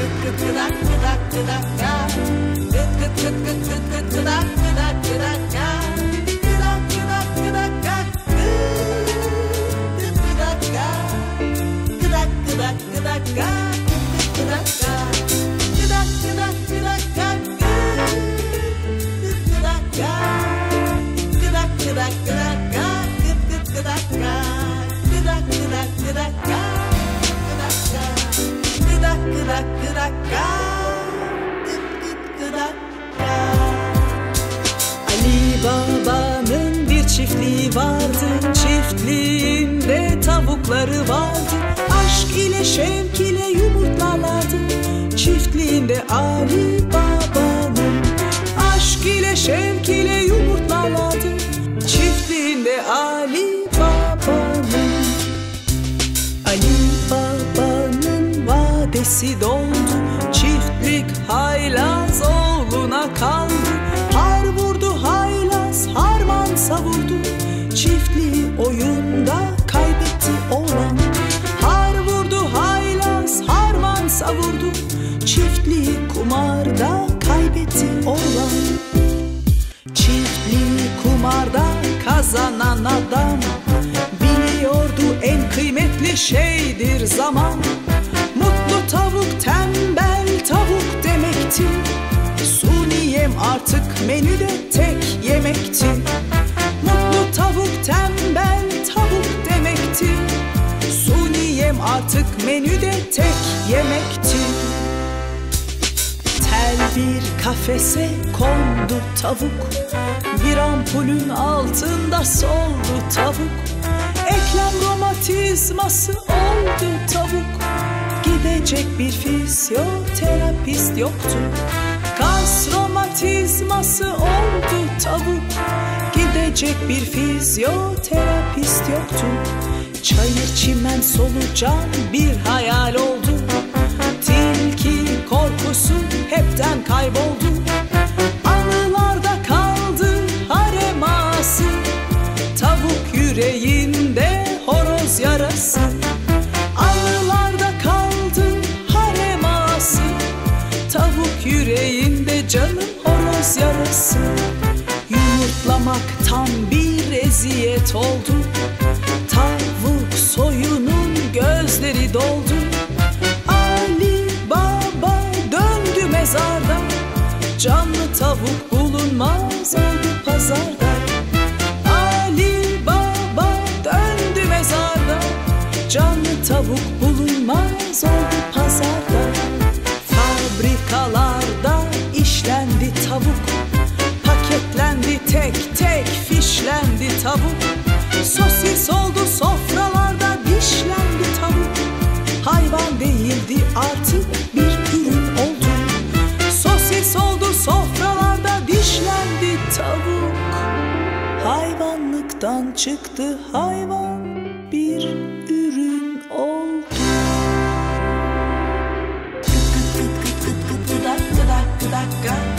da da da da da da Ali Baba'nın bir çiftliği vardı Çiftliğinde tavukları vardı. Aşk ile şevk ile yumurtlarlardı Çiftliğinde Ali Baba'nın. Aşk ile şevk ile vadesi doldu Çiftlik haylaz oğluna kaldı Har vurdu haylaz harman savurdu. Çiftliği oyunda kaybetti oğlan. Har vurdu haylaz harman savurdu. Çiftliği kumarda kaybetti oğlan. Çiftliği kumarda kazanan adam. Biliyordu en kıymetli şeydir zaman artık menüde tek yemekti. Mutlu tavuk tembel tavuk demekti. Suniyem artık menüde tek yemekti. Tel bir kafese kondu tavuk. Bir ampulün altında soldu tavuk. Eklem romatizması oldu tavuk. Gidecek bir fizyoterapist yoktu Kas romatizması oldu tavuk. Gidecek bir fizyoterapist yoktu. Çayır çimen solucan bir hayal oldu. Tilki korkusu hepten kayboldu. Anılarda kaldı hareması Tavuk yüreğinde Yumurtlamak tam bir eziyet oldu. Tavuk soyunun gözleri doldu. Ali Baba döndü mezarda. Canlı tavuk bulunmaz oldu pazarda. Ali Baba döndü mezarda. Canlı tavuk bulunmaz tavuk. Sosis oldu sofralarda dişlendi tavuk. Hayvan değildi artık bir ürün oldu. Sosis oldu sofralarda dişlendi tavuk. Hayvanlıktan çıktı hayvan bir ürün oldu. Gıdak gıdak gıdak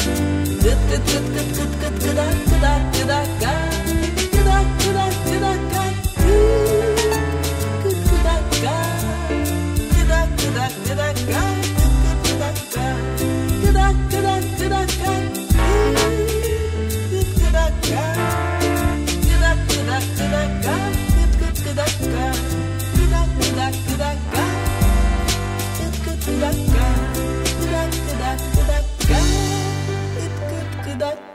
that